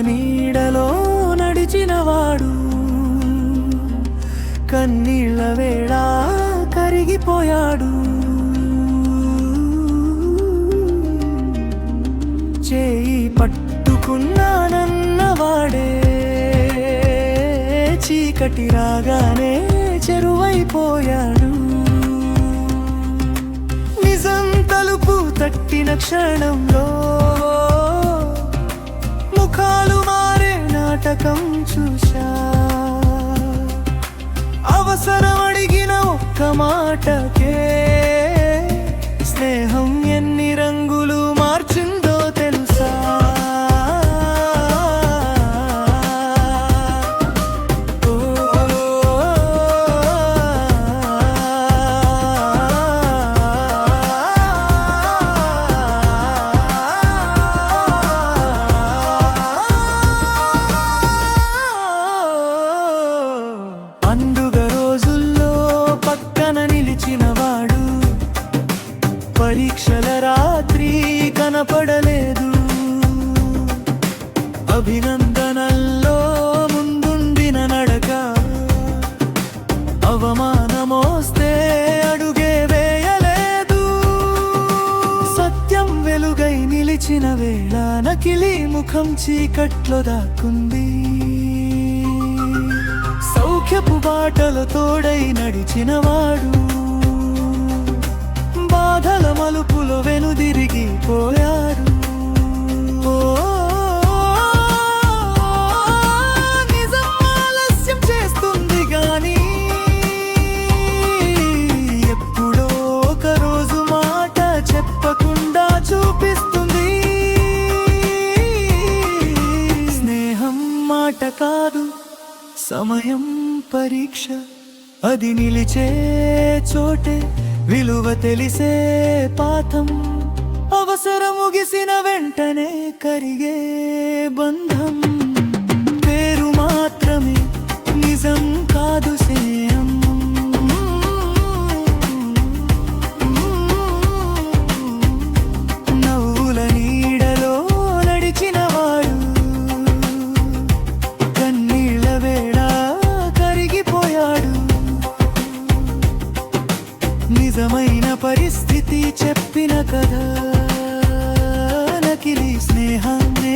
నీడలో నడిచినవాడు. కన్నీళ్ళ వేళ కరిగిపోయాడు. చేయి పట్టుకున్నానన్నవాడే. చీకటి రాగానే చెరువైపోయాడు. నిజం తలుపు తట్టిన క్షణంలో నాటకం చూశా. అవసరం అడిగిన ఒక్క మాటకే పరీక్షల రాత్రి కనపడలేదు. అభినందనల్లో ముందుండిన నడక అవమానమోస్తే అడుగే వేయలేదు. సత్యం వెలుగై నిలిచిన వేళ నకిలి ముఖం చీకట్లో దాక్కుంది. సౌఖ్యపు బాటలు తోడై నడిచినవాడు బాధల మలుపులు వెనుదిరిగిపోయారు చేస్తుంది ఎప్పుడో ఒక రోజు మాట చెప్పకుండా చూపిస్తుంది. స్నేహం మాట కాదు సమయం పరీక్ష అది నిలిచే చోటే. విలువ తెలిసే పాఠం అవసరం ముగిసిన వెంటనే కరిగే బంధం. పరిస్థితి చెప్పిన కథ నకిలి స్నేహాన్ని